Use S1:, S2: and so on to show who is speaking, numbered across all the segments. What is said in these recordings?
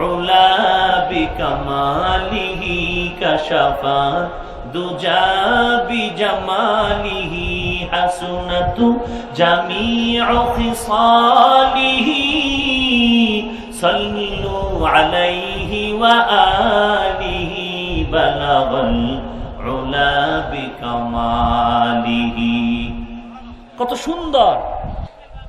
S1: উলা বিকামালিহি কাশাফা দুজা বিজামালিহি হাসুনাতু জামিউ খিসালিহি সাল্লু আলাইহি ওয়া আলিহি বালাগল উলা বিকামালিহি
S2: কত সুন্দর।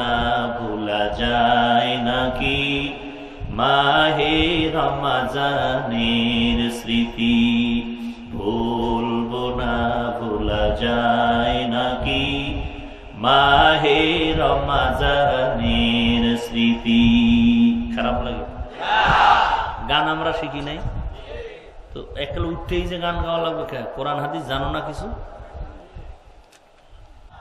S1: না ভোলা যায় নাকি? মাহে রমাজানের স্মৃতি ভুলবো না ভোলা যায় নাকি? মাহে রমাজানের স্মৃতি খারাপ লাগে। গান আমরা শিখি নাই। তো একলে উঠতেই যে গান গাওয়া লাগবে কোরআন, হাদিস জানো না কিছু?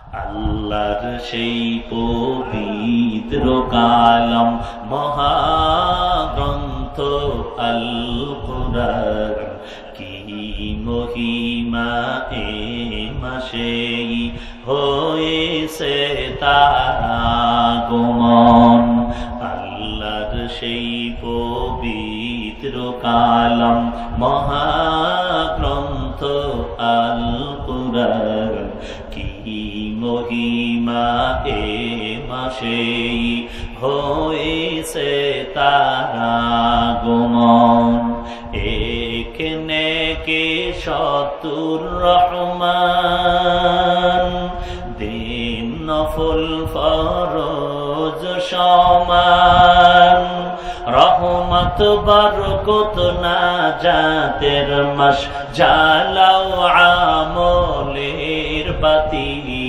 S1: আল্লাহর সেই পবিত্র কালাম মহাগ্রন্থ আল কোরআন কি মহিমা এ মাসেই হয়েছে তারা গমন আল্লাহর সেই পবিত্র কালাম মহাগ্রন্থ আল কুরআন তারা গমন। এখানে কে শতুর রহমান? দিন নফল ফরজ সমান। রহমত বরকত না জাতের মাস জালাও আমলের বাতি।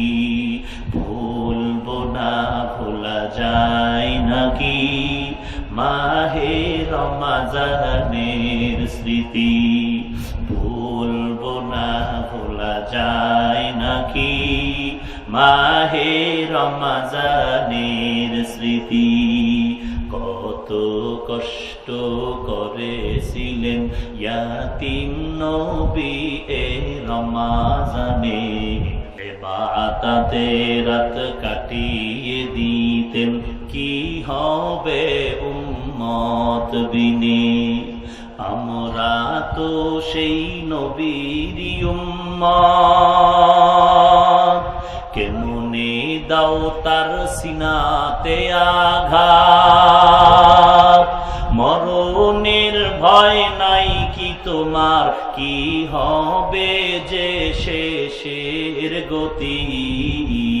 S1: যায় নাকি? মাহে রমাজানের স্মৃতি ভুলবো না, ভোলা যায় নাকি? মাহে রমাজানের স্মৃতি কত কষ্ট করেছিলেন ইয়াতিম নবী এ রমাজানে। বাতাতে রাত কাটিয়ে দিতেন কি হবে উম্মত বিনে? আমরা তো সেই নবীর উম্মত। কেমনে দাও তার সিনাতে আঘাত? মরণের ভয় নাই কি তোমার? কি হবে যে শেষের গতি?